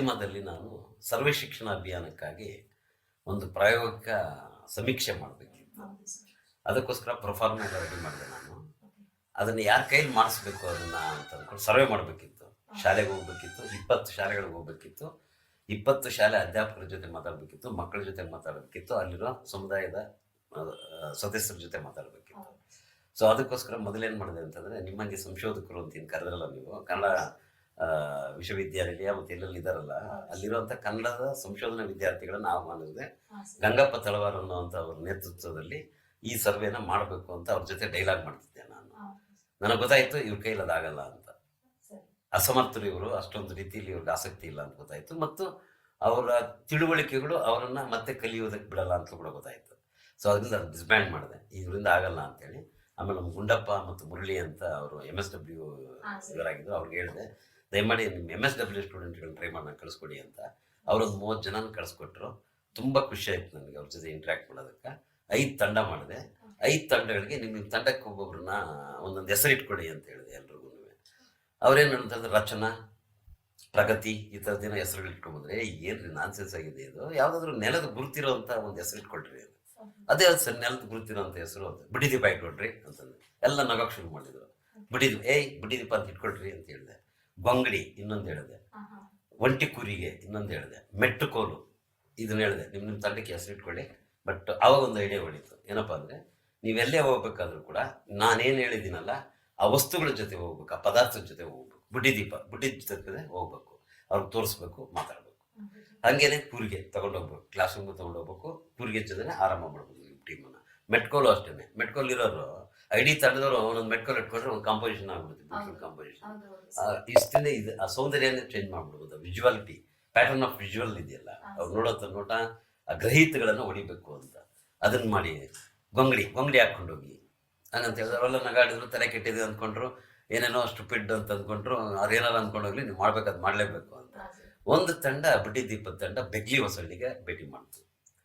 ಕೇಳಿದೆ ನಾನು ಸರ್ವೇ ಶಿಕ್ಷಣ ಅಭಿಯಾನಕ್ಕಾಗಿ ಒಂದು ಪ್ರಾಯೋಗಿಕ ಸಮೀಕ್ಷೆ ಮಾಡಬೇಕಿತ್ತು ಅದಕ್ಕೋಸ್ಕರ ಪ್ರೊಫಾರ್ಮ ರೆಡಿ ಮಾಡಿದೆ ನಾನು. ಅದನ್ನು ಯಾರ ಕೈಲಿ ಮಾಡಿಸ್ಬೇಕು ಅದನ್ನ ಅಂತ ಅಂದ್ಕೊಂಡು ಸರ್ವೆ ಮಾಡಬೇಕಿತ್ತು. ಶಾಲೆಗೆ ಹೋಗ್ಬೇಕಿತ್ತು ಇಪ್ಪತ್ತು ಶಾಲೆಗಳಿಗೆ ಹೋಗ್ಬೇಕಿತ್ತು ಇಪ್ಪತ್ತು ಶಾಲೆ ಅಧ್ಯಾಪಕರ ಜೊತೆ ಮಾತಾಡಬೇಕಿತ್ತು ಮಕ್ಕಳ ಜೊತೆ ಮಾತಾಡಬೇಕಿತ್ತು ಅಲ್ಲಿರೋ ಸಮುದಾಯದ ಸದಸ್ಯರ ಜೊತೆ ಮಾತಾಡಬೇಕಿತ್ತು. ಸೊ ಅದಕ್ಕೋಸ್ಕರ ಮೊದಲೇನು ಮಾಡಿದೆ ಅಂತಂದರೆ ನಿಮ್ಮಂಗೆ ಸಂಶೋಧಕರು ಅಂತ ಏನು ಕರೆದ್ರಲ್ಲ ನೀವು ಕನ್ನಡ ಆ, ವಿಶ್ವವಿದ್ಯಾನಿಲಯ ಮತ್ತು ಎಲ್ಲೆಲ್ಲಿ ಇದಾರಲ್ಲ ಅಲ್ಲಿರುವಂಥ ಕನ್ನಡದ ಸಂಶೋಧನಾ ವಿದ್ಯಾರ್ಥಿಗಳನ್ನ ಆಹ್ವಾನಿಸಿದೆ ಗಂಗಪ್ಪ ತಳವಾರ್ ಅನ್ನುವಂಥ ಅವ್ರ ನೇತೃತ್ವದಲ್ಲಿ ಈ ಸರ್ವೆನ ಮಾಡಬೇಕು ಅಂತ ಅವ್ರ ಜೊತೆ ಡೈಲಾಗ್ ಮಾಡ್ತಿದ್ದೆ ನಾನು. ನನಗೆ ಗೊತ್ತಾಯ್ತು ಇವ್ರ ಕೈಲಿ ಅದಾಗಲ್ಲ ಅಂತ. ಅಸಮರ್ಥರು ಇವರು ಅಷ್ಟೊಂದು ರೀತಿಯಲ್ಲಿ ಇವ್ರಿಗೆ ಆಸಕ್ತಿ ಇಲ್ಲ ಅಂತ ಗೊತ್ತಾಯ್ತು. ಮತ್ತು ಅವರ ತಿಳುವಳಿಕೆಗಳು ಅವರನ್ನ ಮತ್ತೆ ಕಲಿಯೋದಕ್ಕೆ ಬಿಡಲ್ಲ ಅಂತ ಕೂಡ ಗೊತ್ತಾಯ್ತು. ಸೊ ಅದರಿಂದ ಅದು ಡಿಸ್ಬ್ಯಾಂಡ್ ಮಾಡಿದೆ. ಇದರಿಂದ ಆಗಲ್ಲ ಅಂತೇಳಿ. ಆಮೇಲೆ ನಮ್ಮ ಗುಂಡಪ್ಪ ಮತ್ತು ಮುರಳಿ ಅಂತ ಅವರು ಎಂ ಎಸ್ ಡಬ್ಲ್ಯೂ ಇವರಾಗಿದ್ದರು ಅವ್ರಿಗೆ ಹೇಳಿದೆ. ದಯಮಾಡಿ ನಿಮ್ಮ ಎಂ ಎಸ್ ಡಬ್ಲ್ಯೂ ಸ್ಟೂಡೆಂಟ್ಗಳನ್ನ ಟ್ರೈ ಮಾಡೋಣ ಕಳಿಸ್ಕೊಡಿ ಅಂತ. ಅವರೊಂದು ಮೂವತ್ತು ಜನನ ಕಳಿಸ್ಕೊಟ್ರು. ತುಂಬ ಖುಷಿ ಆಯ್ತು ನನಗೆ ಅವ್ರ ಜೊತೆ ಇಂಟ್ರ್ಯಾಕ್ಟ್ ಮಾಡೋದಕ್ಕೆ. ಐದು ತಂಡ ಮಾಡಿದೆ. ಐದು ತಂಡಗಳಿಗೆ ನಿಮ್ಮ ನಿಮ್ಮ ತಂಡಕ್ಕೆ ಒಬ್ಬೊಬ್ರನ್ನ ಒಂದೊಂದು ಹೆಸರಿಟ್ಕೊಡಿ ಅಂತ ಹೇಳಿದೆ ಎಲ್ರಿಗೂ. ಅವ್ರೇನು ಅಂತಂದ್ರೆ ರಚನಾ, ಪ್ರಗತಿ ಈ ಥರದ್ದಿನ ಹೆಸರುಗಳು ಇಟ್ಕೊಂಡ್ಬಂದ್ರೆ ಏನ್ರಿ ನಾನ್ಸೆನ್ಸ್ ಆಗಿದೆ ಇದು? ಯಾವುದಾದ್ರೂ ನೆಲದ ಗುರುತಿರೋಂಥ ಅಂತ ಒಂದು ಹೆಸರು ಇಟ್ಕೊಳ್ರಿ ಅದು. ಅದೇ ಅದು ಸರ್, ನೆಲದ ಗುರುತಿರೋಂಥ ಅಂತ ಹೆಸರು ಅಂತ ಬಿಡಿದೀಪ ಇಟ್ಕೊಳ್ರಿ ಅಂತಂದ್ರೆ ಎಲ್ಲ ನಗಕ್ಕೆ ಶುರು ಮಾಡಿದ್ರು. ಬಿಡಿದೀಪ ಏಯ್ ಬಿಡಿದೀಪ ಅಂತ ಇಟ್ಕೊಳ್ರಿ ಅಂತ ಹೇಳಿದೆ. ಗೊಂಗಡಿ ಇನ್ನೊಂದು ಹೇಳಿದೆ. ಒಂಟಿ ಕುರಿಗೆ ಇನ್ನೊಂದು ಹೇಳಿದೆ. ಮೆಟ್ಟುಕೋಲು ಇದನ್ನ ಹೇಳಿದೆ. ನಿಮ್ಮ ನಿಮ್ಮ ತಂಡಕ್ಕೆ ಹೆಸರು ಇಟ್ಕೊಳ್ಳಿ. ಬಟ್ ಅವಾಗ ಒಂದು ಐಡಿಯಾ ಹೊಡಿತು ಏನಪ್ಪ ಅಂದರೆ ನೀವೆಲ್ಲೇ ಹೋಗ್ಬೇಕಾದ್ರೂ ಕೂಡ ನಾನೇನು ಹೇಳಿದ್ದೀನಲ್ಲ ಆ ವಸ್ತುಗಳ ಜೊತೆ ಹೋಗ್ಬೇಕು ಆ ಪದಾರ್ಥದ ಜೊತೆ ಹೋಗ್ಬೇಕು. ಬುಡ್ಡಿ ದೀಪ ಬುಡ್ಡಿ ಜೊತೆ ಹೋಗ್ಬೇಕು. ಅವ್ರಿಗೆ ತೋರಿಸ್ಬೇಕು ಮಾತಾಡ್ಬೇಕು. ಹಾಗೇನೆ ಕೂರಿಗೆ ತಗೊಂಡೋಗ್ಬೇಕು. Class room ತಗೊಂಡೋಗ್ಬೇಕು. ಕೂರಿಗೆ ಜೊತೆ ಆರಾಮ ಮಾಡ್ಬೋದು ನಿಮ್ಮ ಟೀಮನ್ನು ಮೆಟ್ಕೋಲು ಅಷ್ಟೇ ಮೆಟ್ಕೋಲ್ ಇರೋರು ಐಡಿ ತಂಡದವರು ಒಂದೊಂದು ಮೆಟ್ಕಲ್ ಇಟ್ಕೊಂಡ್ರೆ ಒಂದು ಕಾಂಪೋಸಿಷನ್ ಆಗ್ಬಿಡುತ್ತೆ ಬ್ಯೂಟಿಫುಲ್ ಕಾಂಪೋಸಿಷನ್ ಇಷ್ಟೇ ಇದು ಆ ಸೌಂದರ್ಯನೇ ಚೇಂಜ್ ಮಾಡ್ಬಿಡ್ಬೋದು ವಿಜುವಾಲಿಟಿ ಪ್ಯಾಟರ್ನ್ ಆಫ್ ವಿಜುವಲ್ ಇದೆಯಲ್ಲ ಅವ್ರು ನೋಡೋ ನೋಟ ಆ ಗ್ರಹೀತಗಳನ್ನು ಹೊಡಿಬೇಕು ಅಂತ. ಅದನ್ನ ಮಾಡಿ ಗೊಂಗಡಿ ಗೊಂಗಡಿ ಹಾಕೊಂಡೋಗಿ ಹಂಗಂತ ಹೇಳಿದ್ರೆ ಅವರೆಲ್ಲ ನಗಾಡಿದ್ರು ತಲೆ ಕೆಟ್ಟಿದೆ ಅಂದ್ಕೊಂಡ್ರು ಏನೇನೋ ಸ್ಟುಪಿಡ್ ಅಂತ ಅಂದ್ಕೊಂಡ್ರು ಅವ್ರು ಏನಾರು ಅಂದ್ಕೊಂಡೋಗ್ಲಿ ನೀವು ಮಾಡ್ಬೇಕಾದ್ ಮಾಡಲೇಬೇಕು ಅಂತ. ಒಂದು ತಂಡ ಬಿಟ್ಟಿ ದೀಪದ ತಂಡ ಬೆಗ್ಲಿ ಹೊಸಳ್ಳಿಗೆ ಭೇಟಿ ಮಾಡ್ತು.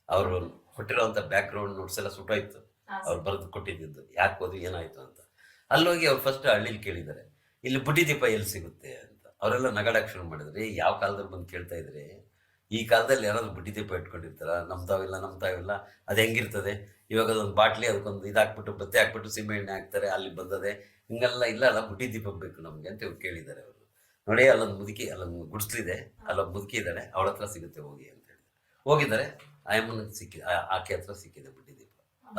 ಅವರು ಕೊಟ್ಟಿರೋಂಥ ಬ್ಯಾಕ್ ಗ್ರೌಂಡ್ ನೋಟ್ಸ್ ಎಲ್ಲ ಸುಟ್ಟೋಯ್ತು ಅವ್ರು ಬರೆದು ಕೊಟ್ಟಿದ್ದು. ಯಾಕೆ ಹೋದ್ವಿ ಏನಾಯ್ತು ಅಂತ. ಅಲ್ಲೋಗಿ ಅವ್ರು ಫಸ್ಟ್ ಹಳ್ಳಿಲಿ ಕೇಳಿದ್ದಾರೆ ಇಲ್ಲಿ ಬುಟ್ಟಿ ದೀಪ ಎಲ್ಲಿ ಸಿಗುತ್ತೆ ಅಂತ. ಅವರೆಲ್ಲ ನಗಡಕ್ಕೆ ಶುರು ಮಾಡಿದ್ರೆ ಯಾವ ಕಾಲದಲ್ಲಿ ಬಂದು ಕೇಳ್ತಾ ಇದ್ರಿ? ಈ ಕಾಲದಲ್ಲಿ ಯಾರಾದ್ರೂ ಬುಟ್ಟಿ ದೀಪ ಇಟ್ಕೊಂಡಿರ್ತಾರ? ನಮ್ ತಾವೆಲ್ಲ ಅದು ಹೆಂಗಿರ್ತದೆ? ಇವಾಗ ಅದೊಂದು ಬಾಟ್ಲಿ ಅದಕ್ಕೊಂದು ಇದಾಕ್ಬಿಟ್ಟು ಬತ್ತೆ ಹಾಕ್ಬಿಟ್ಟು ಸೀಮೆ ಎಣ್ಣೆ ಹಾಕ್ತಾರೆ, ಅಲ್ಲಿ ಬಂದದೆ. ಹಿಂಗೆಲ್ಲ ಇಲ್ಲ, ಅಲ್ಲ ಬುಟ್ಟಿ ದೀಪ ಬೇಕು ನಮಗೆ, ಅಂತ ಇವ್ರು ಕೇಳಿದ್ದಾರೆ ಅವರು. ನೋಡಿ, ಅಲ್ಲೊಂದು ಮುದುಕಿ, ಅಲ್ಲೊಂದು ಗುಡಿಸ್ಲಿದೆ. ಅಲ್ಲೊಂದು ಮುದುಕಿ ಇದ್ದಾಳೆ. ಅವಳ ಹತ್ರ ಸಿಗುತ್ತೆ ಹೋಗಿ, ಅಂತ ಹೇಳಿ ಹೋಗಿದ್ದಾರೆ. ಆಯಮ್ಮನ ಸಿಕ್ಕಿ ಆಕೆ ಹತ್ರ ಸಿಕ್ಕಿದೆ ದೀಪ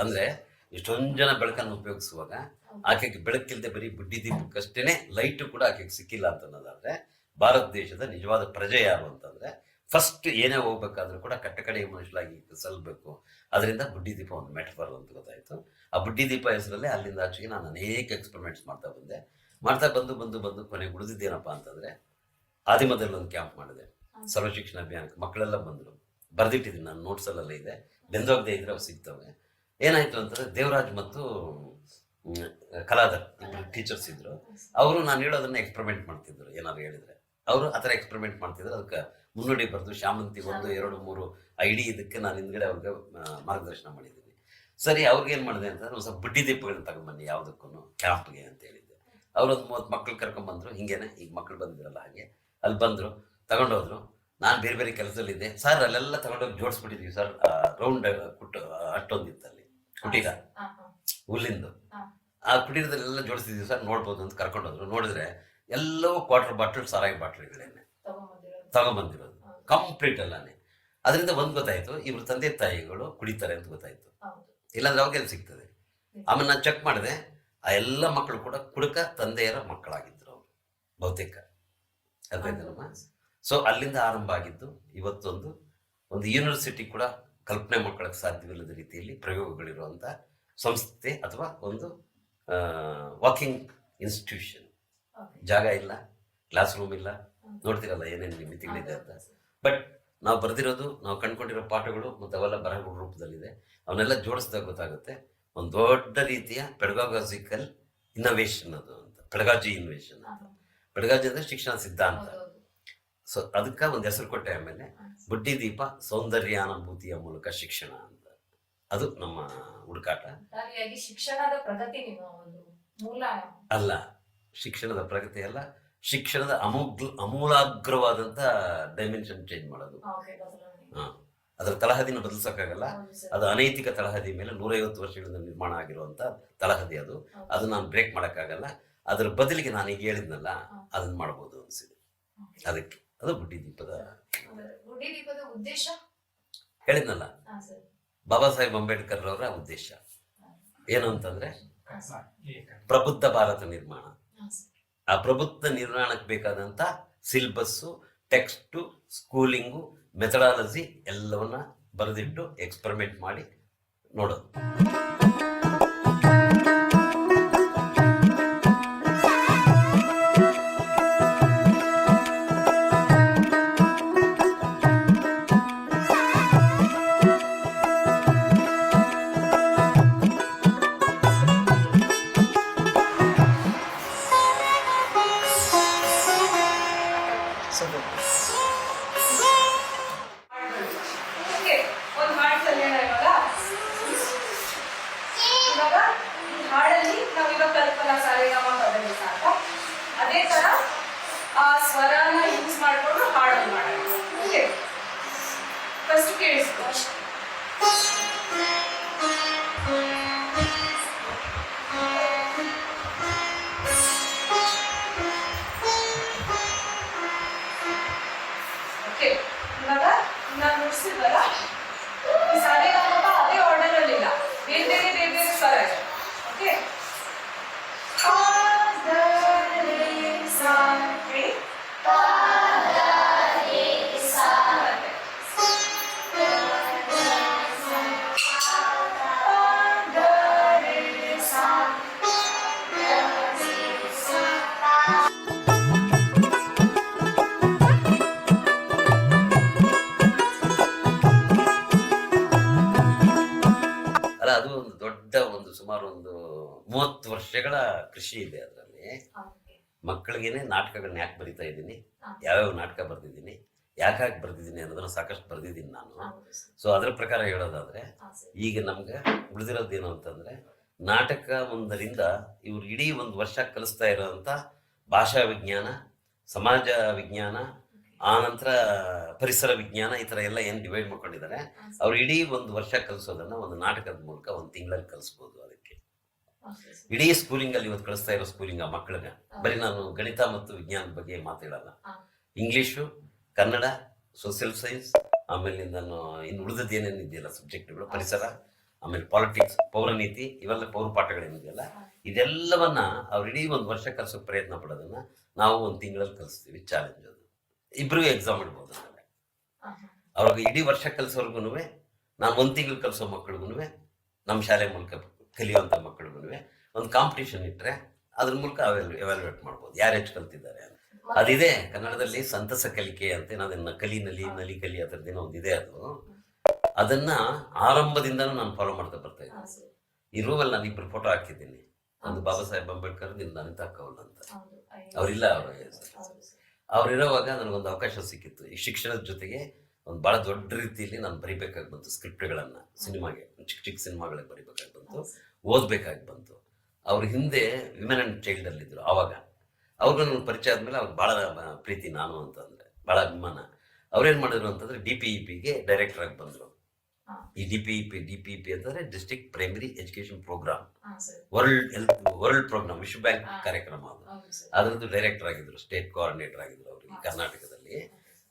ಅಂದ್ರೆ ಎಷ್ಟೊಂದು ಜನ ಬೆಳಕನ್ನು ಉಪಯೋಗಿಸುವಾಗ ಆಕೆಗೆ ಬೆಳಕಿಲ್ಲದೆ ಬರೀ ಬುಡ್ಡಿ ದೀಪಕ್ಕಷ್ಟೇನೆ ಲೈಟು ಕೂಡ ಆಕೆಗೆ ಸಿಕ್ಕಿಲ್ಲ ಅಂತ ಅನ್ನೋದಾದ್ರೆ ಭಾರತ ದೇಶದ ನಿಜವಾದ ಪ್ರಜೆ ಯಾರು ಅಂತಂದ್ರೆ ಫಸ್ಟ್ ಏನೇ ಹೋಗ್ಬೇಕಾದ್ರೂ ಕೂಡ ಕಟ್ಟಕಡೆ ಮನುಷ್ಯಲಾಗಿ ಸಲ್ಲಬೇಕು ಅದರಿಂದ ಬುಡ್ಡಿ ದೀಪ ಒಂದು ಮೆಟಫರ್ ಅಂತ ಗೊತ್ತಾಯ್ತು. ಆ ಬುಡ್ಡಿ ದೀಪ ಹೆಸರಲ್ಲಿ ಅಲ್ಲಿಂದ ಆಚೆಗೆ ನಾನು ಅನೇಕ ಎಕ್ಸ್ಪೆರಿಮೆಂಟ್ಸ್ ಮಾಡ್ತಾ ಬಂದೆ. ಮಾಡ್ತಾ ಬಂದು ಬಂದು ಬಂದು ಕೊನೆಗೆ ಉಳಿದಿದ್ದೇನಪ್ಪ ಅಂತಂದ್ರೆ ಆದಿಮದಲ್ಲಿ ಒಂದು ಕ್ಯಾಂಪ್ ಮಾಡಿದೆ. ಸರ್ವಶಿಕ್ಷಣ ಅಭಿಯಾನಕ್ಕೆ ಮಕ್ಕಳೆಲ್ಲ ಬಂದರು. ಬರೆದಿಟ್ಟಿದ್ದೀನಿ ನಾನು ನೋಟ್ಸಲ್ಲೆಲ್ಲ ಇದೆ. ಬೆಂದೋಗದೆ ಇದ್ರೆ ಅವು ಸಿಗ್ತವೆ. ಏನಾಯ್ತು ಅಂತಂದ್ರೆ ದೇವರಾಜ್ ಮತ್ತು ಕಲಾದ ಕಲಾಧರ್ ಟೀಚರ್ಸ್ ಇದ್ರು. ಅವರು ನಾನು ಹೇಳೋದನ್ನ ಎಕ್ಸ್ಪೆರಿಮೆಂಟ್ ಮಾಡ್ತಿದ್ರು ಏನಾದ್ರು ಹೇಳಿದ್ರೆ. ಅವರು ಆ ಥರ ಎಕ್ಸ್ಪೆರಿಮೆಂಟ್ ಮಾಡ್ತಿದ್ರು. ಅದಕ್ಕೆ ಮುನ್ನುಡಿ ಬರೆದು ಶಾಮಂತಿ ಒಂದು ಎರಡು ಮೂರು ಐಡಿ ಇದಕ್ಕೆ ನಾನು ಹಿಂದ್ಗಡೆ ಅವ್ರಿಗೆ ಮಾರ್ಗದರ್ಶನ ಮಾಡಿದ್ದೀನಿ. ಸರಿ ಅವ್ರಿಗೆ ಏನು ಮಾಡಿದೆ ಅಂತಂದ್ರೆ ಒಂದು ಸ್ವಲ್ಪ ಬುಡ್ಡಿ ದೀಪಗಳನ್ನ ತಗೊಂಡ್ಬನ್ನಿ ಯಾವುದಕ್ಕೂ ಕ್ಯಾಂಪ್ಗೆ ಅಂತ ಹೇಳಿದ್ದೆ. ಅವ್ರೊಂದು ಮೂವತ್ತು ಮಕ್ಳು ಕರ್ಕೊಂಡ್ಬಂದ್ರು ಹಿಂಗೇನೆ ಈಗ ಮಕ್ಳು ಬಂದಿರಲ್ಲ ಹಾಗೆ. ಅಲ್ಲಿ ಬಂದರು ತಗೊಂಡೋದ್ರು. ನಾನು ಬೇರೆ ಬೇರೆ ಕೆಲಸದಲ್ಲಿದ್ದೆ. ಸರ್ ಅಲ್ಲೆಲ್ಲ ತಗೊಂಡೋಗಿ ಜೋಡಿಸ್ಬಿಟ್ಟಿದ್ವಿ ಸರ್. ರೌಂಡ್ ಕೊಟ್ಟು ಅಷ್ಟೊಂದಿತ್ತು ಅಲ್ಲಿ ಕುಟೀರ. ಹುಲ್ಲಿಂದು. ಆ ಕುಟೀರದಲ್ಲೆಲ್ಲ ಜೋಡಿಸಿದ್ವಿ ಸರ್ ನೋಡ್ಬೋದು ಅಂತ ಕರ್ಕೊಂಡೋದ್ರು. ನೋಡಿದ್ರೆ ಎಲ್ಲವೂ ಕ್ವಾರ್ಟರ್ ಬಾಟಲ್ ಸಾರಾಯಿ ಬಾಟ್ಲಿಗಳೇನೆ ತಗೊಂಬಂದಿರೋದು. ಕಂಪ್ಲೀಟ್ ಅಲ್ಲಾನೆ. ಅದರಿಂದ ಒಂದು ಗೊತ್ತಾಯ್ತು ಇವ್ರ ತಂದೆ ತಾಯಿಗಳು ಕುಡಿತಾರೆ ಅಂತ ಗೊತ್ತಾಯ್ತು. ಇಲ್ಲಾಂದ್ರೆ ಅವಾಗೇನು ಸಿಗ್ತದೆ? ಆಮೇಲೆ ನಾನು ಚೆಕ್ ಮಾಡಿದೆ ಆ ಎಲ್ಲ ಮಕ್ಕಳು ಕೂಡ ಕುಡುಕ ತಂದೆಯರ ಮಕ್ಕಳಾಗಿದ್ರು ಅವರು ಬಹುತೇಕ. ಅರ್ಥಾಯ್ತಲ್ಲಮ್ಮ ಸೊ ಅಲ್ಲಿಂದ ಆರಂಭ ಆಗಿದ್ದು ಇವತ್ತೊಂದು ಒಂದು ಯೂನಿವರ್ಸಿಟಿ ಕೂಡ ಕಲ್ಪನೆ ಮಾಡ್ಕೊಳ್ಳೋಕೆ ಸಾಧ್ಯವಿಲ್ಲದ ರೀತಿಯಲ್ಲಿ ಪ್ರಯೋಗಗಳಿರುವಂಥ ಸಂಸ್ಥೆ ಅಥವಾ ಒಂದು ವಾಕಿಂಗ್ ಇನ್ಸ್ಟಿಟ್ಯೂಷನ್ ಜಾಗ ಇಲ್ಲ ಕ್ಲಾಸ್ ರೂಮ್ ಇಲ್ಲ. ನೋಡ್ತಿರಲ್ಲ ಏನೇನು ಮಿತಿಗಳಿದೆ ಅಂತ. ಬಟ್ ನಾವು ಬರೆದಿರೋದು ನಾವು ಕಂಡ್ಕೊಂಡಿರೋ ಪಾಠಗಳು ಮತ್ತು ಅವೆಲ್ಲ ಬರಹಗಳ ರೂಪದಲ್ಲಿದೆ. ಅವನ್ನೆಲ್ಲ ಜೋಡಿಸಿದಾಗ ಗೊತ್ತಾಗುತ್ತೆ ಒಂದು ದೊಡ್ಡ ರೀತಿಯ ಪೆಡಗಾಜಿಕಲ್ ಇನ್ನೋವೇಷನ್ ಅದು ಅಂತ. ಪೆಡಗಾಜಿ ಇನ್ನೋವೇಷನ್ ಅಂತ. ಪೆಡಗಾಜಿ ಅಂದರೆ ಶಿಕ್ಷಣ ಸಿದ್ಧಾಂತ. ಸೊ ಅದಕ್ಕೆ ಒಂದು ಹೆಸರು ಕೊಟ್ಟೆ ಆಮೇಲೆ ಬುಡ್ಡಿ ದೀಪ ಸೌಂದರ್ಯಾನುಭೂತಿಯ ಮೂಲಕ ಶಿಕ್ಷಣ ಅಂತ. ಅದು ನಮ್ಮ ಹುಡುಕಾಟ. ಶಿಕ್ಷಣದ ಪ್ರಗತಿ ಮೂಲ. ಅಲ್ಲ ಶಿಕ್ಷಣದ ಪ್ರಗತಿ ಅಲ್ಲ ಶಿಕ್ಷಣದ ಅಮೂಗ್ಲ ಅಮೂಲಾಗ್ರವಾದಂತ ಡೈಮೆನ್ಷನ್ ಚೇಂಜ್ ಮಾಡೋದು. ಅದರ ತಳಹದಿನ ಬದಲಿಸೋಕ್ಕಾಗಲ್ಲ. ಅದು ಅನೈತಿಕ ತಳಹದಿ ಮೇಲೆ ನೂರೈವತ್ತು ವರ್ಷಗಳಿಂದ ನಿರ್ಮಾಣ ಆಗಿರುವಂತ ತಳಹದಿ ಅದು. ಅದು ನಾನು ಬ್ರೇಕ್ ಮಾಡೋಕ್ಕಾಗಲ್ಲ. ಅದ್ರ ಬದಲಿಗೆ ನಾನು ಈಗ ಹೇಳಿದ್ನಲ್ಲ. ಅದನ್ನ ಮಾಡ್ಬೋದು ಅನಿಸಿದೆ. ಅದಕ್ಕೆ. ಅದು ಗುಡ್ಡಿ ದೀಪದ ಗುಡ್ಡಿ ದೀಪದ ಉದ್ದೇಶ ಹೇಳಿದ್ನಲ್ಲ ಬಾಬಾ ಸಾಹೇಬ್ ಅಂಬೇಡ್ಕರ್ ಅವರ ಉದ್ದೇಶ. ಏನು ಅಂತಂದ್ರೆ ಪ್ರಬುದ್ಧ ಭಾರತ ನಿರ್ಮಾಣ. ಆ ಪ್ರಬುದ್ಧ ನಿರ್ಮಾಣಕ್ಕೆ ಬೇಕಾದಂತ ಸಿಲೆಬಸ್ಸು ಟೆಕ್ಸ್ಟು ಸ್ಕೂಲಿಂಗು ಮೆಥಡಾಲಜಿ ಎಲ್ಲವನ್ನ ಬರೆದಿಟ್ಟು ಎಕ್ಸ್ಪರಿಮೆಂಟ್ ಮಾಡಿ ನೋಡೋದು. ಮಕ್ಕಳಿಗೇನೆ ನಾಟಕಗಳನ್ನ ಯಾಕೆ ಬರಿತಾ ಇದ್ದೀನಿ? ಯಾವ್ಯಾವ ನಾಟಕ ಬರೆದಿದ್ದೀನಿ? ಯಾಕಾಗಿ ಬರ್ದಿದ್ದೀನಿ ಅನ್ನೋದನ್ನ ಸಾಕಷ್ಟು ಬರೆದಿದ್ದೀನಿ ನಾನು. ಸೊ ಅದ್ರ ಪ್ರಕಾರ ಹೇಳೋದಾದ್ರೆ ಈಗ ನಮ್ಗೆ ಉಳಿದಿರೋದು ಏನು ಅಂತಂದ್ರೆ ನಾಟಕ ಒಂದರಿಂದ ಇವ್ರು ಇಡೀ ಒಂದು ವರ್ಷ ಕಲಿಸ್ತಾ ಇರೋಂಥ ಭಾಷಾ ವಿಜ್ಞಾನ ಸಮಾಜ ವಿಜ್ಞಾನ ಆನಂತರ ಪರಿಸರ ವಿಜ್ಞಾನ ಈ ಥರ ಎಲ್ಲ ಏನು ಡಿವೈಡ್ ಮಾಡ್ಕೊಂಡಿದ್ದಾರೆ ಅವ್ರು ಇಡೀ ಒಂದು ವರ್ಷ ಕಲಿಸೋದನ್ನ ಒಂದು ನಾಟಕದ ಮೂಲಕ ಒಂದು ತಿಂಗಳಲ್ಲಿ ಕಲಿಸ್ಬೋದು ಅದಕ್ಕೆ. ಇಡೀ ಸ್ಕೂಲಿಂಗ್ ಅಲ್ಲಿ ಇವತ್ತು ಕಳಿಸ್ತಾ ಇರೋ ಸ್ಕೂಲಿಂಗ್ ಆ ಮಕ್ಕಳಿಗೆ. ಬರೀ ನಾನು ಗಣಿತ ಮತ್ತು ವಿಜ್ಞಾನದ ಬಗ್ಗೆ ಮಾತಾಡಲ್ಲ ಇಂಗ್ಲಿಷ್ ಕನ್ನಡ ಸೋಷಿಯಲ್ ಸೈನ್ಸ್ ಆಮೇಲೆ ನಾನು ಇನ್ನು ಉಳಿದದ್ದು ಏನೇನು ಇದೆಯಲ್ಲ ಸಬ್ಜೆಕ್ಟ್ಗಳು ಪರಿಸರ ಆಮೇಲೆ ಪಾಲಿಟಿಕ್ಸ್ ಪೌರನೀತಿ ಇವೆಲ್ಲ ಪೌರ ಪಾಠಗಳೇನಿದೆಯಲ್ಲ ಇದೆಲ್ಲವನ್ನ ಅವ್ರು ಇಡೀ ಒಂದು ವರ್ಷ ಕಲಿಸೋಕೆ ಪ್ರಯತ್ನ ಪಡೋದನ್ನ ನಾವು ಒಂದು ತಿಂಗಳಲ್ಲಿ ಕಲಿಸ್ತೀವಿ ಚಾಲೆಂಜ್ ಅದು. ಇಬ್ರಿಗೂ ಎಕ್ಸಾಮ್ ಇಡ್ಬೋದು ಅವ್ರಿಗೆ ಇಡೀ ವರ್ಷ ಕಲಿಸೋರ್ಗು ನಾನು ಒಂದು ತಿಂಗಳು ಕಲಿಸೋ ಮಕ್ಕಳಿಗೂ ನಮ್ಮ ಶಾಲೆ ಮೂಲಕ ಕಲಿಯುವಂಥ ಮಕ್ಕಳಿಗೂ ಒಂದು ಕಾಂಪಿಟೇಷನ್ ಇಟ್ಟರೆ ಅದ್ರ ಮೂಲಕ ಅವೆಲ್ ಎವ್ಯಾಲ್ಯೂಯೇಟ್ ಮಾಡ್ಬೋದು. ಯಾರು ಹೆಚ್ಚು ಕಲ್ತಿದ್ದಾರೆ ಅಂತ. ಅದಿದೆ ಕನ್ನಡದಲ್ಲಿ ಸಂತಸ ಕಲಿಕೆ ಅಂತ ಅದನ್ನ ಕಲಿ ನಲಿ ನಲಿ ಕಲಿ ಒಂದು ಒಂದಿದೆ ಅದು. ಅದನ್ನ ಆರಂಭದಿಂದನೂ ನಾನು ಫಾಲೋ ಮಾಡ್ತಾ ಬರ್ತಾ ಇದ್ದೀನಿ. ಈ ರೂಮಲ್ಲಿ ನಾನು ಇಬ್ಬರು ಫೋಟೋ ಹಾಕಿದ್ದೀನಿ. ಒಂದು ಬಾಬಾ ಸಾಹೇಬ್ ಅಂಬೇಡ್ಕರ್ ನಿನ್ನ ಅನಿತಾ ಕೌಲ್ ಅಂತ. ಅವರಿಲ್ಲ ಅವರು. ಅವರಿರೋವಾಗ ನನಗೊಂದು ಅವಕಾಶ ಸಿಕ್ಕಿತ್ತು. ಈ ಶಿಕ್ಷಣದ ಜೊತೆಗೆ ಒಂದು ಬಹಳ ದೊಡ್ಡ ರೀತಿಯಲ್ಲಿ ನಾನು ಬರಿಬೇಕಾಗಿ ಬಂತು ಸ್ಕ್ರಿಪ್ಟ್ಗಳನ್ನ ಸಿನಿಮಾಗೆ ಚಿಕ್ಕ ಚಿಕ್ಕ ಸಿನಿಮಾಗಳಿಗೆ ಬರಿಬೇಕಾಗಿ ಬಂತು. ಓದ್ಬೇಕಾಗಿ ಬಂತು. ಅವ್ರ ಹಿಂದೆ ವಿಮೆನ್ ಅಂಡ್ ಚೈಲ್ಡ್ ಅಲ್ಲಿದ್ದರು ಆವಾಗ. ಅವ್ರಿಗೆ ನನಗೆ ಪರಿಚಯ ಆದಮೇಲೆ ಅವ್ರಿಗೆ ಭಾಳ ಪ್ರೀತಿ ನಾನು ಅಂತಂದ್ರೆ ಭಾಳ ಅಭಿಮಾನ. ಅವ್ರೇನು ಮಾಡಿದ್ರು ಅಂತಂದ್ರೆ ಡಿ ಪಿ ಇ ಪಿಗೆ ಡೈರೆಕ್ಟರ್ ಆಗಿ ಬಂದರು. ಈ D P E P D P E P ಅಂತಂದ್ರೆ district primary education programme world health world programme ವಿಶ್ವ ಬ್ಯಾಂಕ್ ಕಾರ್ಯಕ್ರಮ ಅದು. ಅದರದ್ದು ಡೈರೆಕ್ಟರ್ ಆಗಿದ್ರು ಸ್ಟೇಟ್ ಕೋಆರ್ಡಿನೇಟರ್ ಆಗಿದ್ರು ಅವರಿಗೆ ಕರ್ನಾಟಕದಲ್ಲಿ.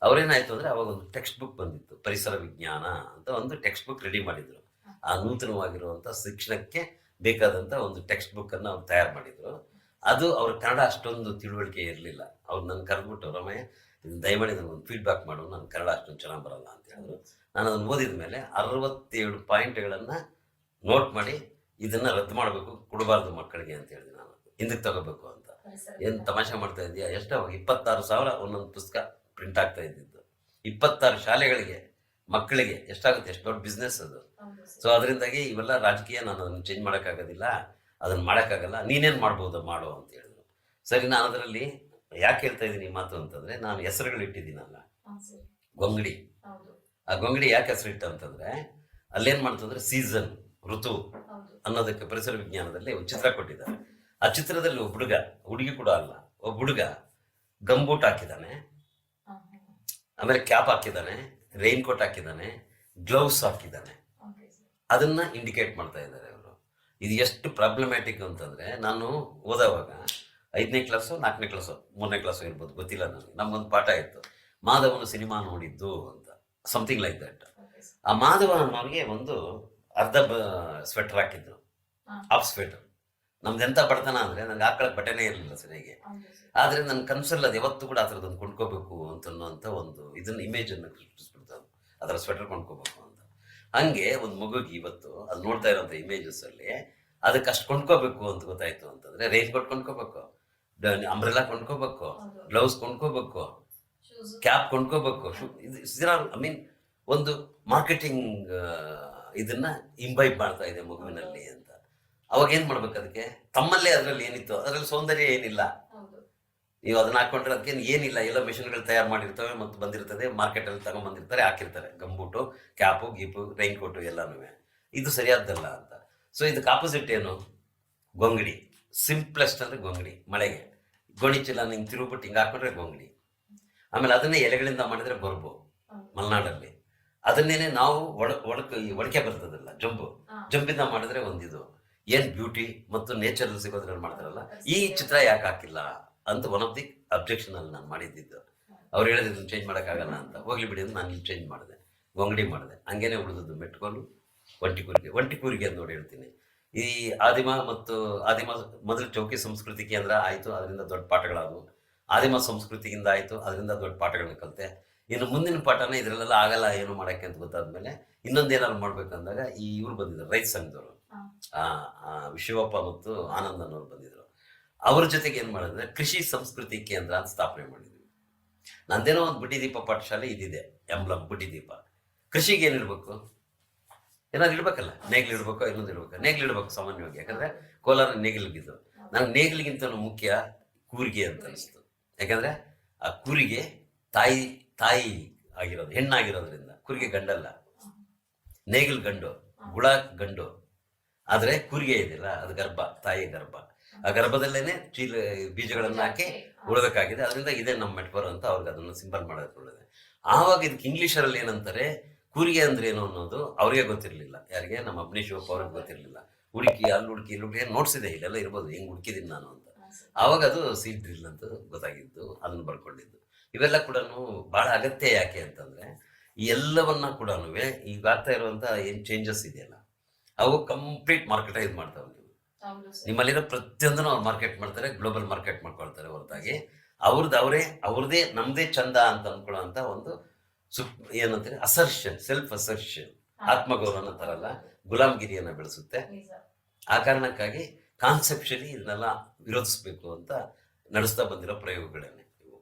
ಅವ್ರೇನಾಯ್ತು ಅಂದ್ರೆ ಅವಾಗ ಒಂದು ಟೆಕ್ಸ್ಟ್ ಬುಕ್ ಬಂದಿತ್ತು ಪರಿಸರ ವಿಜ್ಞಾನ ಅಂತ ಒಂದು ಟೆಕ್ಸ್ಟ್ ಬುಕ್ ರೆಡಿ ಮಾಡಿದ್ರು. ಆ ನೂತನವಾಗಿರುವಂತ ಶಿಕ್ಷಣಕ್ಕೆ ಬೇಕಾದಂಥ ಒಂದು ಟೆಕ್ಸ್ಟ್ ಬುಕ್ಕನ್ನು ಅವ್ರು ತಯಾರು ಮಾಡಿದರು. ಅದು ಅವ್ರ ಕನ್ನಡ ಅಷ್ಟೊಂದು ತಿಳುವಳಿಕೆ ಇರಲಿಲ್ಲ. ಅವ್ರು ನನ್ನ ಕರೆದ್ಬಿಟ್ಟು, ರಮಯ್ಯ ದಯಮಾಡಿ ಒಂದು ಫೀಡ್ಬ್ಯಾಕ್ ಮಾಡು ನನ್ನ ಕನ್ನಡ ಅಷ್ಟೊಂದು ಚೆನ್ನಾಗಿ ಬರಲ್ಲ ಅಂತ ಹೇಳಿದ್ರು. ನಾನು ಅದನ್ನು ಓದಿದ ಮೇಲೆ ಅರವತ್ತೇಳು ಪಾಯಿಂಟ್ಗಳನ್ನು ನೋಟ್ ಮಾಡಿ ಇದನ್ನು ರದ್ದು ಮಾಡಬೇಕು, ಕೊಡಬಾರ್ದು ಮಕ್ಕಳಿಗೆ ಅಂತ ಹೇಳಿದೆ ನಾನು. ಹಿಂದಕ್ಕೆ ತಗೋಬೇಕು ಅಂತ. ಏನು ತಮಾಷೆ ಮಾಡ್ತಾ ಇದೆಯಾ ಎಷ್ಟೋ, ಇಪ್ಪತ್ತಾರು ಸಾವಿರ ಒಂದೊಂದು ಪುಸ್ತಕ ಪ್ರಿಂಟ್ ಆಗ್ತಾ ಇದ್ದಿದ್ದು. ಇಪ್ಪತ್ತಾರು ಶಾಲೆಗಳಿಗೆ, ಮಕ್ಕಳಿಗೆ ಎಷ್ಟಾಗುತ್ತೆ? ಎಷ್ಟು ದೊಡ್ಡ ಬಿಸ್ನೆಸ್ ಅದು. ಸೊ ಅದರಿಂದಾಗಿ ಇವೆಲ್ಲ ರಾಜಕೀಯ ನಾನು ಅದನ್ನು ಚೇಂಜ್ ಮಾಡೋಕ್ಕಾಗೋದಿಲ್ಲ. ಅದನ್ನು ಮಾಡೋಕ್ಕಾಗಲ್ಲ. ನೀನೇನು ಮಾಡ್ಬೋದು ಮಾಡು ಅಂತ ಹೇಳಿದ್ರು. ಸರಿ ನಾನು ಅದರಲ್ಲಿ ಯಾಕೆ ಹೇಳ್ತಾ ಇದ್ದೀನಿ ಈ ಮಾತು ಅಂತಂದ್ರೆ ನಾನು ಹೆಸರುಗಳು ಇಟ್ಟಿದ್ದೀನಲ್ಲ. ಗೊಂಗಡಿ. ಆ ಗೊಂಗಡಿ ಯಾಕೆ ಹೆಸರಿಟ್ಟು ಅಂತಂದ್ರೆ ಅಲ್ಲೇನ್ ಮಾಡ್ತಂದ್ರೆ ಸೀಸನ್ ಋತು ಅನ್ನೋದಕ್ಕೆ ಪರಿಸರ ವಿಜ್ಞಾನದಲ್ಲಿ ಒಂದು ಚಿತ್ರ ಕೊಟ್ಟಿದ್ದಾರೆ. ಆ ಚಿತ್ರದಲ್ಲಿ ಒಬ್ಬ ಹುಡುಗ ಹುಡುಗಿ ಕೂಡ ಅಲ್ಲ ಒಬ್ಬ ಹುಡುಗ ಗಂಬೂಟ್ ಹಾಕಿದ್ದಾನೆ. ಆಮೇಲೆ ಕ್ಯಾಪ್ ಹಾಕಿದ್ದಾನೆ ರೈನ್ ಕೋಟ್ ಹಾಕಿದ್ದಾನೆ ಗ್ಲೌಸ್ ಹಾಕಿದ್ದಾನೆ. ಅದನ್ನ ಇಂಡಿಕೇಟ್ ಮಾಡ್ತಾ ಇದ್ದಾರೆ ಅವರು. ಇದು ಎಷ್ಟು ಪ್ರಾಬ್ಲಮ್ಯಾಟಿಕ್ ಅಂತಂದ್ರೆ ನಾನು ಓದೋವಾಗ ಐದನೇ ಕ್ಲಾಸು ನಾಲ್ಕನೇ ಕ್ಲಾಸು ಮೂರನೇ ಕ್ಲಾಸು ಇರ್ಬೋದು ಗೊತ್ತಿಲ್ಲ ನನಗೆ. ನಮ್ಗೊಂದು ಪಾಠ ಇತ್ತು ಮಾಧವನು ಸಿನಿಮಾ ನೋಡಿದ್ದು ಅಂತ ಸಮಥಿಂಗ್ ಲೈಕ್ ದಟ್ ಆ ಮಾಧವ ಅನ್ನೋರಿಗೆ ಒಂದು ಅರ್ಧ ಸ್ವೆಟರ್ ಹಾಕಿದ್ರು. ಆಫ್ ಹಾಫ್ ಸ್ವೆಟರ್ ನಮ್ದು ಎಂತ ಬಡತನ ಅಂದ್ರೆ ನನಗೆ ಹಾಕೊಳಕ್ ಬಟ್ಟೆನೇ ಇರಲಿಲ್ಲ ಸರಿಯಾಗಿ. ಆದ್ರೆ ನನ್ನ ಕನ್ಸಲ್ಲಿ ಅದು ಯಾವತ್ತೂ ಕೂಡ ಆ ಥರದೊಂದು ಕೊಂಡ್ಕೋಬೇಕು ಅಂತ ಅನ್ನೋಂಥ ಒಂದು ಇದನ್ನ ಇಮೇಜನ್ನು ಅನ್ನು ಸೃಷ್ಟಿಸ್ಬಿಡ್ತಾರೆ ಅದರ ಸ್ವೆಟರ್ ಕೊಂಡ್ಕೋಬೇಕು ಅಂತ. ಹಂಗೆ ಒಂದು ಮಗುಗೆ ಇವತ್ತು ಅಲ್ಲಿ ನೋಡ್ತಾ ಇರೋಂಥ ಇಮೇಜಸ್ ಅಲ್ಲಿ ಅದಕ್ಕೆ ಅಷ್ಟು ಕೊಂಡ್ಕೋಬೇಕು ಅಂತ ಗೊತ್ತಾಯ್ತು ಅಂತಂದ್ರೆ ರೈನ್ ಕೋಟ್ ಕೊಂಡ್ಕೋಬೇಕು ಅಂಬ್ರೆಲಾ ಕೊಂಡ್ಕೋಬೇಕು ಗ್ಲೌಸ್ ಕೊಂಡ್ಕೋಬೇಕು ಕ್ಯಾಪ್ ಕೊಂಡ್ಕೋಬೇಕು ಐ ಮೀನ್ ಒಂದು ಮಾರ್ಕೆಟಿಂಗ್ ಇದನ್ನ ಇಂಬೈಬ್ ಮಾಡ್ತಾ ಇದೆ ಮಗುವಿನಲ್ಲಿ ಅಂತ. ಅವಾಗ ಏನ್ ಮಾಡ್ಬೇಕು ಅದಕ್ಕೆ? ತಮ್ಮಲ್ಲೇ ಅದರಲ್ಲಿ ಏನಿತ್ತು? ಅದರಲ್ಲಿ ಸೌಂದರ್ಯ ಏನಿಲ್ಲ. ನೀವು ಅದನ್ನ ಹಾಕೊಂಡ್ರೆ ಅದಕ್ಕೆ ಏನಿಲ್ಲ ಎಲ್ಲ ಮಿಷನ್ಗಳು ತಯಾರು ಮಾಡಿರ್ತವೆ ಮತ್ತು ಬಂದಿರ್ತದೆ ಮಾರ್ಕೆಟಲ್ಲಿ ತಗೊಂಡ್ಬಂದಿರ್ತಾರೆ ಹಾಕಿರ್ತಾರೆ. ಗಂಬೂಟು ಕ್ಯಾಪು ಗೀಪು ರೈನ್ ಕೋಟು ಎಲ್ಲನೂ ಇದು ಸರಿಯಾದ್ದಲ್ಲ ಅಂತ. ಸೊ ಇದಕ್ಕೆ ಆಪೋಸಿಟ್ ಏನು? ಗೊಂಗಡಿ. ಸಿಂಪ್ಲೆಸ್ಟ್ ಅಂದ್ರೆ ಗೊಂಗಡಿ ಮಳೆಗೆ. ಗೋಣಿಚೀಲ ನಿಂಗೆ ತಿರುಗ್ಬಿಟ್ಟು ಹಿಂಗೆ ಹಾಕೊಂಡ್ರೆ ಗೊಂಗಡಿ. ಆಮೇಲೆ ಅದನ್ನೇ ಎಲೆಗಳಿಂದ ಮಾಡಿದ್ರೆ ಬರ್ಬು ಮಲೆನಾಡಲ್ಲಿ. ಅದನ್ನೇನೆ ನಾವು ಒಡ ಒಡಕ ಈ ಒಡಕೆ ಬರ್ತದಲ್ಲ ಜಂಬು. ಜಂಬಿಂದ ಮಾಡಿದ್ರೆ ಒಂದಿದು. ಏನು ಬ್ಯೂಟಿ ಮತ್ತು ನೇಚರ್ ಸಿಗೋದ್ರಲ್ಲಿ ಮಾಡ್ತಾರಲ್ಲ ಈ ಚಿತ್ರ ಯಾಕೆ ಹಾಕಿಲ್ಲ? ಅಂತ ಒನ್ ಆಫ್ ದಿ ಅಬ್ಜೆಕ್ಷನ್ ಅಲ್ಲಿ ನಾನು ಮಾಡಿದ್ದಿದ್ದು ಅವ್ರು ಹೇಳಿದ್ರು ಚೇಂಜ್ ಮಾಡೋಕ್ಕಾಗಲ್ಲ ಅಂತ. ಹೋಗ್ಲಿ ಬಿಡಿ ಅಂತ ನಾನು ಚೇಂಜ್ ಮಾಡಿದೆ. ಗೊಂಗಡಿ ಮಾಡಿದೆ. ಹಂಗೇನೆ ಉಳಿದದ್ದು ಮೆಟ್ಕೊಂಡು ಒಂಟಿ ಕೂರಿಗೆ ಒಂಟಿ ಕೂರಿಗೆ ಅಂತ ನೋಡಿ ಹೇಳ್ತೀನಿ. ಈ ಆದಿಮ ಮತ್ತು ಆದಿಮ ಮೊದಲು ಚೌಕಿ ಸಂಸ್ಕೃತಿ ಕೇಂದ್ರ ಆಯಿತು ಅದರಿಂದ ದೊಡ್ಡ ಪಾಠಗಳಾದವು. ಆದಿಮ ಸಂಸ್ಕೃತಿಯಿಂದ ಆಯಿತು ಅದರಿಂದ ದೊಡ್ಡ ಪಾಠಗಳನ್ನ ಕಲಿತೆ. ಇನ್ನು ಮುಂದಿನ ಪಾಠನ ಇದರಲ್ಲೆಲ್ಲ ಆಗಲ್ಲ ಏನು ಮಾಡೋಕ್ಕೆ ಅಂತ ಗೊತ್ತಾದ್ಮೇಲೆ ಇನ್ನೊಂದು ಏನಾದ್ರು ಮಾಡ್ಬೇಕಂದಾಗ ಈ ಇವ್ರು ಬಂದಿದ್ದಾರೆ ರೈತ ಸಂಘದವರು. ವಿಶ್ವಪ್ಪ ಮತ್ತು ಆನಂದ್ ಅನ್ನೋರು ಬಂದಿದ್ರು ಅವ್ರ ಜೊತೆಗೆ ಏನ್ ಮಾಡಿದ್ರೆ ಕೃಷಿ ಸಂಸ್ಕೃತಿ ಕೇಂದ್ರ ಅಂತ ಸ್ಥಾಪನೆ ಮಾಡಿದ್ವಿ. ನಂದೇನೋ ಒಂದು ಬುಡ್ಡಿದೀಪ ಪಾಠಶಾಲೆ ಇದಿದೆ, ಎಂಬ್ಲಮ್ ಬುಡ್ಡಿದೀಪ ಕೃಷಿಗೆ ಏನಿರ್ಬೇಕು ಏನಾದ್ರು ಇಡ್ಬೇಕಲ್ಲ? ನೇಗಿಲು ಇಡ್ಬೇಕು, ಇನ್ನೊಂದು ಇಡ್ಬೇಕು? ನೇಗಿಲು ಇಡ್ಬೇಕು ಸಾಮಾನ್ಯವಾಗಿ, ಯಾಕಂದ್ರೆ ಕೋಲಾರ ನೇಗಿಲಿಗಿದ್ದು ನಂಗೆ ನೇಗಿಲಿಗಿಂತಲೂ ಮುಖ್ಯ ಕೂರಿಗೆ ಅಂತ ಅನಿಸ್ತು. ಯಾಕಂದ್ರೆ ಆ ಕೂರಿಗೆ ತಾಯಿ ತಾಯಿ ಆಗಿರೋದು, ಹೆಣ್ಣಾಗಿರೋದ್ರಿಂದ, ಕೂರಿಗೆ ಗಂಡಲ್ಲ. ನೇಗಿಲು ಗಂಡು ಗುಳ ಗಂಡು. ಆದರೆ ಕೂರಿಗೆ ಇದೆಯಲ್ಲ ಅದು ಗರ್ಭ ತಾಯಿ ಗರ್ಭ. ಆ ಗರ್ಭದಲ್ಲೇನೆ ಚೀಲ ಬೀಜಗಳನ್ನ ಹಾಕಿ ಉಳಬೇಕಾಗಿದೆ ಅದರಿಂದ ಇದೇ ನಮ್ಮ ಮೆಟ್ಬರ್ ಅಂತ ಅವ್ರಿಗೆ ಅದನ್ನು ಸಿಂಬಲ್ ಮಾಡೋದು ಆವಾಗ ಇದಕ್ಕೆ ಇಂಗ್ಲಿಷರಲ್ಲಿ ಏನಂತಾರೆ? ಕೂರಿಗೆ ಅಂದ್ರೆ ಏನು ಅನ್ನೋದು ಅವ್ರಿಗೆ ಗೊತ್ತಿರಲಿಲ್ಲ. ಯಾರಿಗೆ? ನಮ್ಮ ಅಗ್ನಿ ಶಿವಪ್ಪ ಅವ್ರಿಗೆ ಗೊತ್ತಿರಲಿಲ್ಲ. ಹುಡುಕಿ ಅಲ್ಲಿ ಹುಡುಕಿ ಇಲ್ಲಿ ಹುಡುಕಿ ನೋಡ್ಸಿದೆ ಇಲ್ಲೆಲ್ಲ ಇರ್ಬೋದು. ಹೆಂಗ್ ಹುಡುಕಿದೀನಿ ನಾನು ಅಂತ. ಆವಾಗ ಅದು ಸೀಟ್ ಇಲ್ಲ ಅಂತ ಗೊತ್ತಾಗಿದ್ದು ಅದನ್ನ ಬರ್ಕೊಂಡಿದ್ದು. ಇವೆಲ್ಲ ಕೂಡ ಬಹಳ ಅಗತ್ಯ ಯಾಕೆ ಅಂತಂದ್ರೆ ಈ ಎಲ್ಲವನ್ನ ಕೂಡ ಈಗ ಆಗ್ತಾ ಇರುವಂತ ಏನ್ ಚೇಂಜಸ್ ಇದೆಯಲ್ಲ ಅವು ಕಂಪ್ಲೀಟ್ ಮಾರ್ಕೆಟೈಸ್ ಮಾಡ್ತಾವೆ ನಿಮ್ಮಲ್ಲಿರೋ ಪ್ರತಿಯೊಂದನ್ನು ಅವ್ರು ಮಾರ್ಕೆಟ್ ಮಾಡ್ತಾರೆ ಗ್ಲೋಬಲ್ ಮಾರ್ಕೆಟ್ ಮಾಡ್ಕೊಳ್ತಾರೆ ಹೊರತಾಗಿ. ಅವ್ರದ್ದು ಅವರೇ ಅವ್ರದೇ ನಮ್ಮದೇ ಚಂದ ಅಂತ ಅನ್ಕೊಳ್ಳೋಂಥ ಒಂದು ಸುಪ್ ಏನಂತಾರೆ ಅಸರ್ಷನ್ ಸೆಲ್ಫ್ ಅಸರ್ಷನ್ ಆತ್ಮಗೌರವನ ತರಲ್ಲ ಗುಲಾಮ್ಗಿರಿಯನ್ನ ಬೆಳೆಸುತ್ತೆ. ಆ ಕಾರಣಕ್ಕಾಗಿ ಕಾನ್ಸೆಪ್ಷಲಿ ಇದನ್ನೆಲ್ಲ ವಿರೋಧಿಸಬೇಕು ಅಂತ ನಡೆಸ್ತಾ ಬಂದಿರೋ ಪ್ರಯೋಗಗಳನ್ನೇ ಇವು.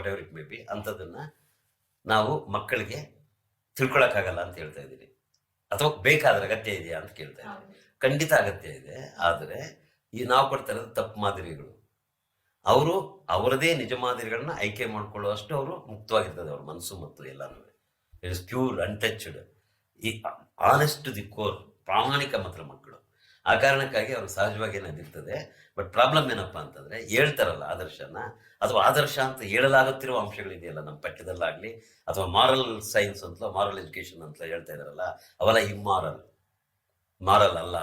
Whatever it may be ಅಂಥದ್ದನ್ನ ನಾವು ಮಕ್ಕಳಿಗೆ ತಿಳ್ಕೊಳಕ್ಕಾಗಲ್ಲ ಅಂತ ಹೇಳ್ತಾ ಇದ್ದೀನಿ ಅಥವಾ ಬೇಕಾದ್ರೆ ಅಗತ್ಯ ಇದೆಯಾ ಅಂತ ಕೇಳ್ತಾ ಇದ್ದೀನಿ ಖಂಡಿತ ಅಗತ್ಯ ಇದೆ. ಆದರೆ ಈ ನಾವು ಕೊಡ್ತಾ ಇರೋದು ತಪ್ಪು ಮಾದರಿಗಳು. ಅವರು ಅವರದೇ ನಿಜ ಮಾದರಿಗಳನ್ನ ಆಯ್ಕೆ ಮಾಡ್ಕೊಳ್ಳುವಷ್ಟು ಅವರು ಮುಕ್ತವಾಗಿರ್ತದೆ ಅವ್ರ ಮನಸ್ಸು ಮತ್ತು ಎಲ್ಲಾನು. ಇಟ್ ಇಸ್ ಪ್ಯೂರ್ ಅನ್ಟಚ್ಡ್ ಈ ಆನೆಸ್ಟ್ ದಿ ಕೋರ್ ಪ್ರಾಮಾಣಿಕ ಮಾತ್ರ ಮಕ್ಕಳು. ಆ ಕಾರಣಕ್ಕಾಗಿ ಅವ್ರು ಸಹಜವಾಗಿ ನದಿರ್ತದೆ ಬಟ್ ಪ್ರಾಬ್ಲಮ್ ಏನಪ್ಪ ಅಂತಂದ್ರೆ ಹೇಳ್ತಾರಲ್ಲ ಆದರ್ಶನ ಅಥವಾ ಆದರ್ಶ ಅಂತ ಹೇಳಲಾಗುತ್ತಿರುವ ಅಂಶಗಳಿದೆಯಲ್ಲ ನಮ್ಮ ಪಠ್ಯದಲ್ಲಾಗ್ಲಿ, ಅಥವಾ ಮಾರಲ್ ಸೈನ್ಸ್ ಅಂತಲೋ ಮಾರಲ್ ಎಜುಕೇಶನ್ ಅಂತ ಹೇಳ್ತಾ ಇದಾರಲ್ಲ ಅವೆಲ್ಲ ಇಮ್ಮಾರಲ್ ಮಾರಲ್ ಅಲ್ಲ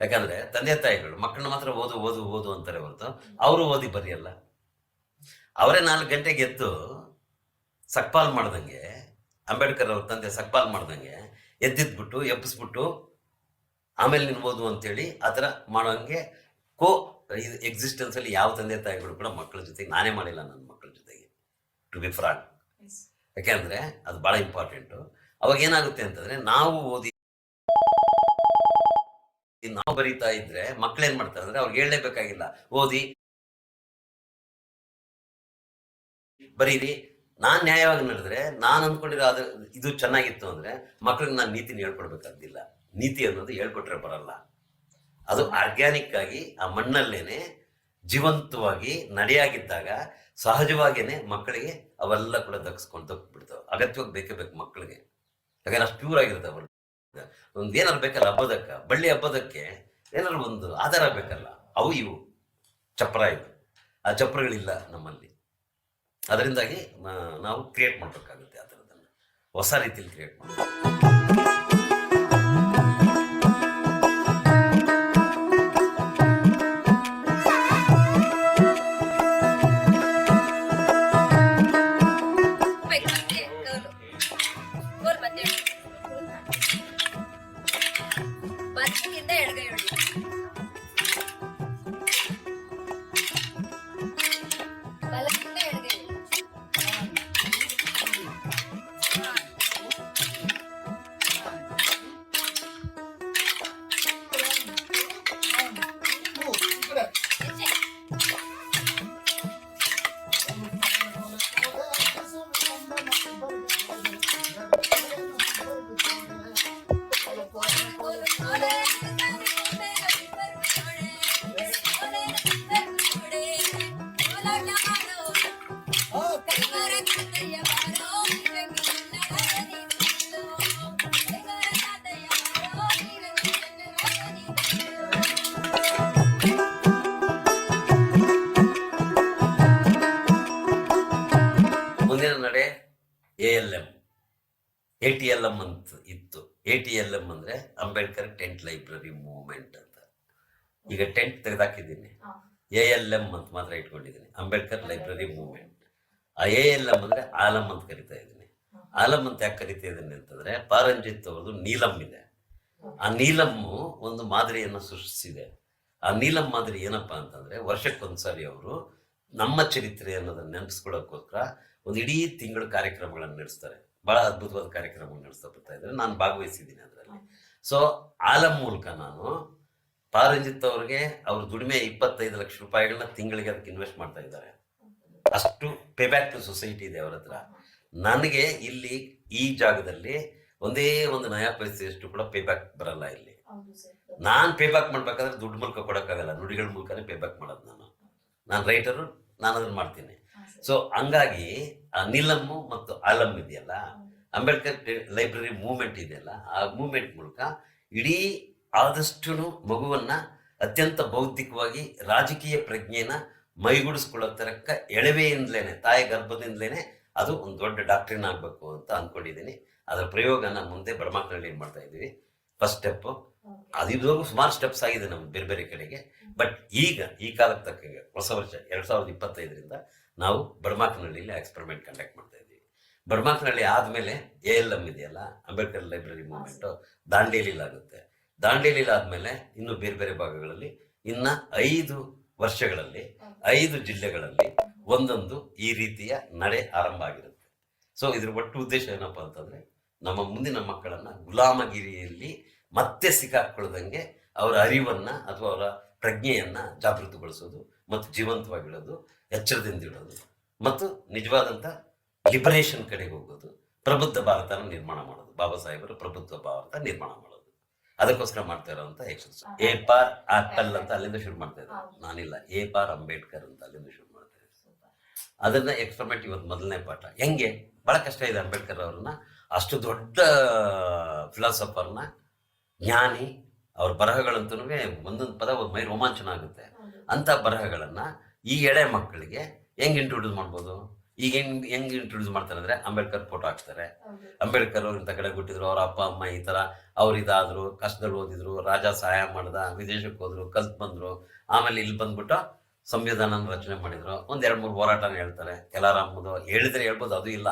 ಯಾಕಂದ್ರೆ ತಂದೆ ತಾಯಿಗಳು, ಮಕ್ಕಳನ್ನ ಮಾತ್ರ ಓದು ಓದು ಓದು ಅಂತಾರೆ ಹೊರತು ಅವರು ಓದಿ ಬರೆಯಲ್ಲ. ಅವರೇ ನಾಲ್ಕು ಗಂಟೆಗೆ ಎದ್ದು ಸಕ್ಪಾಲ್ ಮಾಡ್ದಂಗೆ, ಅಂಬೇಡ್ಕರ್ ಅವ್ರ ತಂದೆ ಸಕ್ಪಾಲ್ ಮಾಡ್ದಂಗೆ ಎದ್ದಿದ್ಬಿಟ್ಟು, ಎಬ್ಬಿಸ್ಬಿಟ್ಟು ಆಮೇಲೆ ನಿಲ್ಬೋದು ಓದು ಅಂತೇಳಿ ಆ ಥರ ಮಾಡೋಂಗೆ ಕೋ ಇದು ಎಕ್ಸಿಸ್ಟೆನ್ಸ್ ಅಲ್ಲಿ ಯಾವ ತಂದೆ ತಾಯಿಗಳು ಕೂಡ ಮಕ್ಕಳ ಜೊತೆಗೆ ನಾನೇ ಮಾಡಿಲ್ಲ ನನ್ನ ಮಕ್ಕಳ ಜೊತೆಗೆ ಟು ಬಿ ಫ್ರಾಡ್ ಯಾಕೆಂದ್ರೆ ಅದು ಬಹಳ ಇಂಪಾರ್ಟೆಂಟು ಅವಾಗ ಏನಾಗುತ್ತೆ ಅಂತಂದ್ರೆ ನಾವು ಓದಿ ನಾವು ಬರೀತಾ ಇದ್ರೆ ಮಕ್ಳೇನ್ ಮಾಡ್ತಾರೆ ಅಂದ್ರೆ ಅವ್ರಿಗೆ ಹೇಳಲೇಬೇಕಾಗಿಲ್ಲ ಓದಿ ಬರೀರಿ. ನಾನ್ ನ್ಯಾಯವಾಗಿ ನಡೆದ್ರೆ ನಾನು ಅಂದ್ಕೊಂಡಿರೋ ಅದ್ರ ಇದು ಚೆನ್ನಾಗಿತ್ತು ಅಂದ್ರೆ ಮಕ್ಳಿಗೆ ನಾನು ನೀತಿನ ಹೇಳ್ಕೊಡ್ಬೇಕಾಗ್ದಿಲ್ಲ ನೀತಿ ಅನ್ನೋದು ಹೇಳ್ಕೊಟ್ರೆ ಬರಲ್ಲ. ಅದು ಆರ್ಗ್ಯಾನಿಕ್ ಆಗಿ ಆ ಮಣ್ಣಲ್ಲೇನೆ ಜೀವಂತವಾಗಿ ನಡೆಯಾಗಿದ್ದಾಗ ಸಹಜವಾಗಿಯೇ ಮಕ್ಕಳಿಗೆ ಅವೆಲ್ಲ ಕೂಡ ದಕ್ಸ್ಕೊಂಡು ತಗ್ಬಿಡ್ತಾವೆ ಅಗತ್ಯವಾಗಿ ಬೇಕೇ ಬೇಕು ಮಕ್ಕಳಿಗೆ. ಯಾಕಂದ್ರೆ ಅಷ್ಟು ಪ್ಯೂರ್ ಆಗಿರುತ್ತೆ ಅವರು. ಒಂದು ಏನಾರು ಬೇಕಲ್ಲ ಹಬ್ಬದಕ್ಕೆ. ಬಳ್ಳಿ ಹಬ್ಬದಕ್ಕೆ ಏನಾರು ಒಂದು ಆಧಾರ ಬೇಕಲ್ಲ. ಅವು ಇವು. ಚಪ್ರ ಇವು ಆ ಚಪ್ರಗಳಿಲ್ಲ ನಮ್ಮಲ್ಲಿ. ಅದರಿಂದಾಗಿ ನಾವು ಕ್ರಿಯೇಟ್ ಮಾಡಬೇಕಾಗುತ್ತೆ ಆ ಥರದನ್ನು ಹೊಸ ರೀತಿಯಲ್ಲಿ ಕ್ರಿಯೇಟ್ ಮಾಡಬೇಕು. ಮುಂದಿನ ನಡೆ A L M A T L M ಅಂತ ಇತ್ತು. ಎ ಟಿ ಎಲ್ ಎಂ ಅಂದ್ರೆ ಅಂಬೇಡ್ಕರ್ ಟೆಂಟ್ ಲೈಬ್ರರಿ ಮೂವ್ಮೆಂಟ್ ಅಂತ. ಈಗ ಟೆಂಟ್ ತೆಗೆದಾಕಿದ್ದೀನಿ. ಎ ಎಲ್ ಎಂ ಅಂತ ಮಾತ್ರ ಇಟ್ಕೊಂಡಿದ್ದೀನಿ. Ambedkar library movement. ಆ ಎ ಎಲ್ ಅಂದ್ರೆ ಆಲಂ ಅಂತ ಕರಿತಾ ಇದ್ದೀನಿ. ಆಲಂ ಅಂತ ಯಾಕೆ ಕರಿತಾ ಇದ್ದೀನಿ ಅಂತಂದ್ರೆ ಪಾರಂಜಿತ್ ಅವ್ರದ್ದು ನೀಲಂ ಇದೆ. ಆ ನೀಲಮ್ಮು ಒಂದು ಮಾದರಿಯನ್ನು ಸೃಷ್ಟಿಸಿದೆ. ಆ ನೀಲಂ ಮಾದರಿ ಏನಪ್ಪಾ ಅಂತಂದ್ರೆ ವರ್ಷಕ್ಕೊಂದ್ಸರಿ ಅವರು ನಮ್ಮ ಚರಿತ್ರೆ ಅನ್ನೋದನ್ನ ನೆನೆಸ್ಕೊಳ್ಳೋಕ್ಕೋಸ್ಕರ ಒಂದು ಇಡೀ ತಿಂಗಳ ಕಾರ್ಯಕ್ರಮಗಳನ್ನು ನಡೆಸ್ತಾರೆ. ಬಹಳ ಅದ್ಭುತವಾದ ಕಾರ್ಯಕ್ರಮಗಳು ನಡೆಸ್ತಾ ಬರ್ತಾ ಇದ್ದಾರೆ. ನಾನು ಭಾಗವಹಿಸಿದ್ದೀನಿ ಅದರಲ್ಲಿ. ಸೊ ಆಲಂ ಮೂಲಕ ನಾನು ಪಾರಂಜಿತ್ ಅವ್ರಿಗೆ ಅವ್ರ ದುಡಿಮೆ ಇಪ್ಪತ್ತೈದು ಲಕ್ಷ ರೂಪಾಯಿಗಳನ್ನ ತಿಂಗಳಿಗೆ ಅದಕ್ಕೆ ಇನ್ವೆಸ್ಟ್ ಮಾಡ್ತಾ ಇದ್ದಾರೆ. ಅಷ್ಟು ಪೇಬ್ಯಾಕ್ ಟು ಸೊಸೈಟಿ ಇದೆ ಅವರ ಹತ್ರ ನನಗೆ ಇಲ್ಲಿ ಈ ಜಾಗದಲ್ಲಿ ಒಂದೇ ಒಂದು ನಯಾ ಪೈಸೆಯಷ್ಟು ಕೂಡ ಪೇ ಬ್ಯಾಕ್ ಬರಲ್ಲ ಇಲ್ಲಿ. ನಾನು ಪೇ ಬ್ಯಾಕ್ ಮಾಡ್ಬೇಕಾದ್ರೆ ದುಡ್ಡು ಮೂಲಕ ಕೊಡಕ್ಕಾಗಲ್ಲ. ನುಡಿಗಳ ಮೂಲಕನೇ ಪೇ ಬ್ಯಾಕ್ ಮಾಡೋದು ನಾನು. ನಾನು ರೈಟರು ನಾನು ಅದನ್ನ ಮಾಡ್ತೀನಿ. ಸೊ ಹಂಗಾಗಿ ನೀಲಮ್ಮು ಮತ್ತು ಆಲಮ್ ಇದೆಯಲ್ಲ ಅಂಬೇಡ್ಕರ್ ಲೈಬ್ರರಿ ಮೂವ್ಮೆಂಟ್ ಇದೆಯಲ್ಲ ಆ ಮೂವ್ಮೆಂಟ್ ಮೂಲಕ ಇಡೀ ಆದಷ್ಟು ಮಗುವನ್ನ ಅತ್ಯಂತ ಬೌದ್ಧಿಕವಾಗಿ ರಾಜಕೀಯ ಪ್ರಜ್ಞೆನ ಮೈಗೂಡಿಸ್ಕೊಳ್ಳೋ ತರಕ ಎಳವೆಯಿಂದಲೇನೆ ತಾಯಿ ಗರ್ಭದಿಂದಲೇನೆ ಅದು ಒಂದು ದೊಡ್ಡ ಡಾಕ್ಟ್ರಿನ್ ಆಗಬೇಕು ಅಂತ ಅಂದ್ಕೊಂಡಿದ್ದೀನಿ ಅದರ ಪ್ರಯೋಗನ ಮುಂದೆ ಬಡಮಕ್ಕಳಲ್ಲಿ ಏನು ಮಾಡ್ತಾ ಇದ್ದೀವಿ? ಫಸ್ಟ್ ಸ್ಟೆಪ್ ಅದಿದ್ರೂ ಸುಮಾರು ಸ್ಟೆಪ್ಸ್ ಆಗಿದೆ ನಮ್ಮ ಬೇರೆ ಬೇರೆ ಕಡೆಗೆ. ಬಟ್ ಈಗ ಈ ಕಾಲಕ್ಕೆ ತಕ್ಕಂಗೆ ಹೊಸ ವರ್ಷ ಎರಡು ಸಾವಿರದ ಇಪ್ಪತ್ತೈದರಿಂದ ನಾವು ಬಡಮಾಕನಹಳ್ಳಿಲಿ ಎಕ್ಸ್ಪೆರಿಮೆಂಟ್ ಕಂಡಕ್ಟ್ ಮಾಡ್ತಾ ಇದ್ದೀವಿ. ಬಡಮಾಕನಹಳ್ಳಿ ಆದಮೇಲೆ ಎ ಎಲ್ ಎಂ ಇದೆಯಲ್ಲ ಅಂಬೇಡ್ಕರ್ ಲೈಬ್ರರಿ ಮೂವ್ಮೆಂಟ್ ದಾಂಡೇಲಿಲಾಗುತ್ತೆ ದಾಂಡೇಲಿಲಾದಮೇಲೆ ದಾಂಡೇಲಿಲಿ ಆದ್ಮೇಲೆ ಇನ್ನು ಬೇರೆ ಬೇರೆ ಭಾಗಗಳಲ್ಲಿ ಇನ್ನು ಐದು ವರ್ಷಗಳಲ್ಲಿ, ಐದು ಜಿಲ್ಲೆಗಳಲ್ಲಿ ಒಂದೊಂದು ಈ ರೀತಿಯ ನಡೆ ಆರಂಭ ಆಗಿರುತ್ತೆ. ಸೊ ಇದ್ರ ಒಟ್ಟು ಉದ್ದೇಶ ಏನಪ್ಪ ಅಂತಂದ್ರೆ, ನಮ್ಮ ಮುಂದಿನ ಮಕ್ಕಳನ್ನ ಗುಲಾಮಗಿರಿಯಲ್ಲಿ ಮತ್ತೆ ಸಿಕ್ಕಾಕೊಳ್ಳದಂಗೆ ಅವರ ಅರಿವನ್ನ ಅಥವಾ ಅವರ ಪ್ರಜ್ಞೆಯನ್ನ ಜಾಗೃತಗೊಳಿಸೋದು ಮತ್ತು ಜೀವಂತವಾಗಿಡೋದು, ಎಚ್ಚರದಿಂದ ಇಡೋದು ಮತ್ತು ನಿಜವಾದಂತ ಲಿಬರೇಷನ್ ಕಡೆಗೆ ಹೋಗೋದು, ಪ್ರಬುದ್ಧ ಭಾರತನ ನಿರ್ಮಾಣ ಮಾಡೋದು. ಬಾಬಾ ಸಾಹೇಬರು ಪ್ರಬುದ್ಧ ಭಾರತ ನಿರ್ಮಾಣ ಮಾಡೋದು. ಅದಕ್ಕೋಸ್ಕರ ಮಾಡ್ತಾ ಇರೋಂಥ ಎಕ್ಸರ್ಸೈಸ್ ಎ ಪಾರ್ ಆಪಲ್ ಅಂತ ಅಲ್ಲಿಂದ ಶುರು ಮಾಡ್ತಾ ಇದ್ದಾರೆ. ನಾನಿಲ್ಲ. ಎ ಪಾರ್ ಅಂಬೇಡ್ಕರ್ ಅಂತ ಅಲ್ಲಿಂದ ಶುರು ಮಾಡ್ತಾ ಇದ್ದಾರೆ. ಅದನ್ನ ಎಕ್ಸ್ಪರಿಮೆಂಟ್ ಇವತ್ತು ಮೊದಲನೇ ಪಾಠ. ಹೆಂಗೆ? ಬಹಳ ಕಷ್ಟ ಇದೆ ಅಂಬೇಡ್ಕರ್ ಅವ್ರನ್ನ. ಅಷ್ಟು ದೊಡ್ಡ ಫಿಲಾಸಫರ್ನ ಜ್ಞಾನಿ ಅವ್ರ ಬರಹಗಳಂತೂ ಒಂದೊಂದು ಪದ ಒಂದು ಮೈ ರೋಮಾಂಚನ ಆಗುತ್ತೆ. ಅಂತ ಬರಹಗಳನ್ನ ಈ ಎಳೆ ಮಕ್ಕಳಿಗೆ ಹೆಂಗ್ ಇಂಟ್ರೊಡ್ಯೂಸ್ ಮಾಡ್ಬೋದು? ಈಗ ಹೆಂಗ್ ಹೆಂಗ್ ಇಂಟ್ರೊಡ್ಯೂಸ್ ಮಾಡ್ತಾರೆ ಅಂದ್ರೆ ಅಂಬೇಡ್ಕರ್ ಫೋಟೋ ಹಾಕ್ತಾರೆ ಅಂಬೇಡ್ಕರ್ ಅವ್ರು ಇಂಥ ಕಡೆ ಹುಟ್ಟಿದ್ರು ಅವ್ರ ಅಪ್ಪ ಅಮ್ಮ ಈ ತರ ಅವ್ರು ಇದಾದ್ರು ಕಷ್ಟದಲ್ಲಿ ಓದಿದ್ರು ರಾಜ ಸಹಾಯ ಮಾಡ್ದ ವಿದೇಶಕ್ಕೆ ಹೋದ್ರು ಕಲ್ತ್ ಬಂದ್ರು ಆಮೇಲೆ ಇಲ್ಲಿ ಬಂದ್ಬಿಟ್ಟು ಸಂವಿಧಾನ ರಚನೆ ಮಾಡಿದ್ರು. ಒಂದ್ ಎರಡ್ ಮೂರು ಹೋರಾಟನ ಹೇಳ್ತಾರೆ. ಕೆಲಾರಾಮದು ಹೇಳಿದ್ರೆ ಹೇಳ್ಬೋದು ಅದು ಇಲ್ಲ.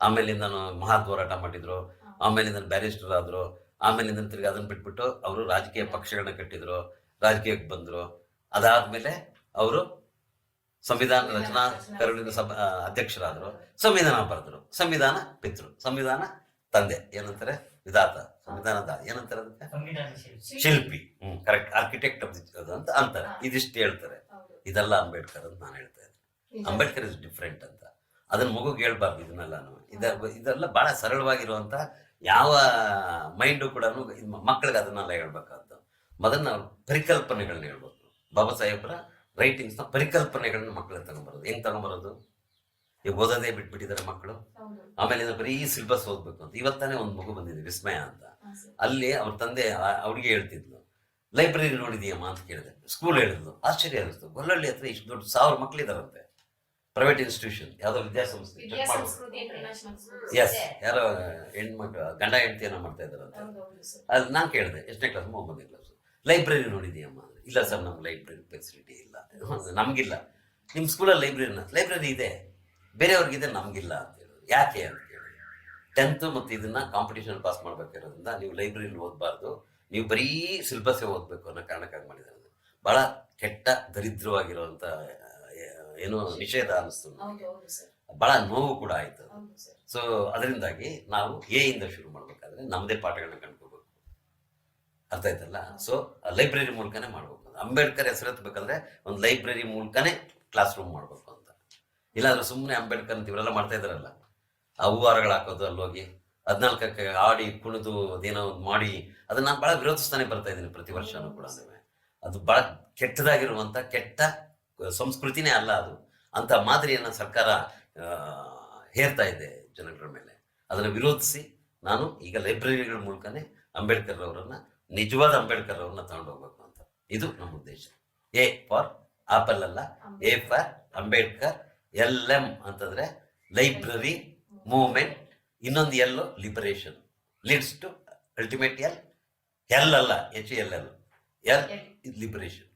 ಆಮೇಲಿಂದ ಮಹತ್ ಹೋರಾಟ ಮಾಡಿದ್ರು. ಆಮೇಲಿಂದ ಬ್ಯಾರಿಸ್ಟರ್ ಆದ್ರು. ಆಮೇಲಿಂದ ತಿರ್ಗಿ ಅದನ್ನ ಬಿಟ್ಬಿಟ್ಟು ಅವರು ರಾಜಕೀಯ ಪಕ್ಷಗಳನ್ನ ಕಟ್ಟಿದ್ರು ರಾಜಕೀಯಕ್ಕೆ ಬಂದ್ರು. ಅದಾದ್ಮೇಲೆ ಅವರು ಸಂವಿಧಾನ ರಚನಾ ಕರುಳಿನ ಸಭ ಅಧ್ಯಕ್ಷರಾದರು. ಸಂವಿಧಾನ ಬರೆದರು ಸಂವಿಧಾನ ಪಿತೃ. ಸಂವಿಧಾನ ತಂದೆ. ಏನಂತಾರೆ? ವಿಧಾತ. ಸಂವಿಧಾನದ ಏನಂತಾರೆ ಅದಕ್ಕೆ? ಶಿಲ್ಪಿ. ಹ್ಮ್ ಕರೆಕ್ಟ್. ಆರ್ಕಿಟೆಕ್ಟ್ ಅಂತ ಅಂತಾರೆ. ಇದಿಷ್ಟು ಹೇಳ್ತಾರೆ. ಇದೆಲ್ಲ ಅಂಬೇಡ್ಕರ್ ಅಂತ ನಾನು ಹೇಳ್ತಾ ಇದ್ದೆ ಅಂಬೇಡ್ಕರ್ ಇಸ್ ಡಿಫ್ರೆಂಟ್ ಅಂತ. ಅದನ್ನ ಮಗುಗೆ ಹೇಳ್ಬಾರ್ದು ಇದನ್ನೆಲ್ಲಾನು. ಇದ ಇದೆಲ್ಲ ಬಹಳ ಸರಳವಾಗಿರುವಂತ ಯಾವ ಮೈಂಡು ಕೂಡ ಮಕ್ಕಳಿಗೆ ಅದನ್ನೆಲ್ಲ ಹೇಳ್ಬೇಕಾದ್ದು ಮೊದಲು ನಾವು ಪರಿಕಲ್ಪನೆಗಳನ್ನ ಹೇಳ್ಬೋದು ಬಾಬಾ ಸಾಹೇಬ್ರ ರೈಟಿಂಗ್ಸ್ನ ಪರಿಕಲ್ಪನೆಗಳನ್ನು ಮಕ್ಕಳಿಗೆ ತಗೊಂಬರೋದು ಏನು ತಗೊಂಬರೋದು? ಈಗ ಓದೋದೇ ಬಿಟ್ಬಿಟ್ಟಿದ್ದಾರೆ ಮಕ್ಕಳು ಆಮೇಲೆ ಬರೀ ಸಿಲ್ಬಸ್ ಓದ್ಬೇಕು ಅಂತ. ಇವತ್ತಾನೆ ಒಂದು ಮಗು ಬಂದಿದೆ ವಿಸ್ಮಯ ಅಂತ. ಅಲ್ಲಿ ಅವ್ರ ತಂದೆ ಅವ್ರಿಗೆ ಹೇಳ್ತಿದ್ಲು ಲೈಬ್ರರಿ ನೋಡಿದೀಯಮ್ಮ ಅಂತ ಕೇಳಿದೆ. ಸ್ಕೂಲ್ ಹೇಳಿದ್ಲು. ಆಶ್ಚರ್ಯ ಅನಿಸ್ತು. ಗೊಲ್ಲಳ್ಳಿ ಹತ್ರ ಇಷ್ಟು ದೊಡ್ಡ ಸಾವಿರ ಮಕ್ಕಳಿದಾರಂತೆ ಪ್ರೈವೇಟ್ ಇನ್ಸ್ಟಿಟ್ಯೂಷನ್ ಯಾವುದೋ ವಿದ್ಯಾಸಂಸ್ಥೆ. ಎಸ್ ಯಾರೋ ಹೆಣ್ಮಕ್ಳು ಗಂಡ ಹೆಂಡತಿ ಏನೋ ಮಾಡ್ತಾ ಇದ್ದಾರಂತೆ ಅದು ನಾನು ಕೇಳಿದೆ. ಎಷ್ಟನೇ ಕ್ಲಾಸ್ ಒಂಬತ್ತನೇ ಕ್ಲಾಸ್ ಲೈಬ್ರರಿ ನೋಡಿದೀಯಮ್ಮ ಇಲ್ಲ ಸರ್ ನಮ್ಗೆ ಲೈಬ್ರರಿ ಫೆಸಿಲಿಟಿ ಇಲ್ಲ. ನಮಗಿಲ್ಲ. ನಿಮ್ಮ ಸ್ಕೂಲಲ್ಲಿ ಲೈಬ್ರರಿನ ಲೈಬ್ರರಿ ಇದೆ. ಬೇರೆಯವ್ರಿಗಿದೆ ನಮಗಿಲ್ಲ ಅಂತ ಹೇಳೋದು. ಯಾಕೆ ಅಂತ ಹೇಳಿ. ಟೆಂತ್ ಮತ್ತು ಇದನ್ನ ಕಾಂಪಿಟೇಷನ್ ಪಾಸ್ ಮಾಡ್ಬೇಕಿರೋದ್ರಿಂದ ನೀವು ಲೈಬ್ರರಿಲಿ ಓದಬಾರ್ದು. ನೀವು ಬರೀ ಸಿಲೆಬಸ್ಸೇ ಓದಬೇಕು ಅನ್ನೋ ಕಾರಣಕ್ಕಾಗಿ ಮಾಡಿದ್ದಾರೆ ಅದು. ಬಹಳ ಕೆಟ್ಟ ದರಿದ್ರವಾಗಿರುವಂಥ ಏನೋ ನಿಷೇಧ ಅನ್ನಿಸ್ತು ಭಾಳ ಬಹಳ ನೋವು ಕೂಡ ಆಯ್ತು. ಸೊ ಅದರಿಂದಾಗಿ ನಾವು ಎ ಇಂದ ಶುರು ಮಾಡ್ಬೇಕಾದ್ರೆ ನಮ್ಮದೇ ಪಾಠಗಳನ್ನ ಕಂಡ್ಕೋಬೇಕು ಅರ್ಥ ಆಯ್ತಲ್ಲ? ಸೊ ಲೈಬ್ರರಿ ಮೂಲಕನೇ ಮಾಡಬೇಕು ಅಂಬೇಡ್ಕರ್ ಹೆಸರೆತ್ತಬೇಕಂದ್ರೆ ಒಂದು ಲೈಬ್ರರಿ ಮೂಲಕನೇ ಕ್ಲಾಸ್ ರೂಮ್ ಮಾಡಬೇಕು ಅಂತ. ಇಲ್ಲಾಂದ್ರೆ ಸುಮ್ಮನೆ ಅಂಬೇಡ್ಕರ್ ಅಂತ ಇವರೆಲ್ಲ ಮಾಡ್ತಾ ಇದಾರಲ್ಲ ಆ ಹೂವಾರಗಳು ಹಾಕೋದು ಅಲ್ಲಿ ಹೋಗಿ ಹದಿನಾಲ್ಕಕ್ಕೆ ಆಡಿ ಕುಣಿದು ಅದೇನೋ ಒಂದು ಮಾಡಿ, ಅದನ್ನ ನಾನು ಬಹಳ ವಿರೋಧಿಸ್ತಾನೆ ಬರ್ತಾ ಇದ್ದೀನಿ ಪ್ರತಿ ವರ್ಷನೂ ಕೂಡ ಅದು ಬಹಳ ಕೆಟ್ಟದಾಗಿರುವಂತ ಕೆಟ್ಟ ಸಂಸ್ಕೃತಿನೇ ಅಲ್ಲ ಅದು. ಅಂತ ಮಾದರಿಯನ್ನ ಸರ್ಕಾರ ಹೇರ್ತಾ ಇದೆ ಜನಗಳ ಮೇಲೆ. ಅದನ್ನು ವಿರೋಧಿಸಿ ನಾನು ಈಗ ಲೈಬ್ರರಿಗಳ ಮೂಲಕನೇ ಅಂಬೇಡ್ಕರ್ ಅವರನ್ನ ನಿಜವಾದ ಅಂಬೇಡ್ಕರ್ ಅವ್ರನ್ನ ತಗೊಂಡು ಹೋಗ್ಬೇಕು ಅಂತ. ಇದು ನಮ್ಮ ಉದ್ದೇಶ. ಎ ಫಾರ್ ಆಪಲ್ ಅಲ್ಲ A for Ambedkar L M ಅಂತಂದ್ರೆ ಲೈಬ್ರರಿ ಮೂವ್ಮೆಂಟ್ ಇನ್ನೊಂದು L liberation. Leads to ultimate L L ಅಲ್ಲ H L L L liberation.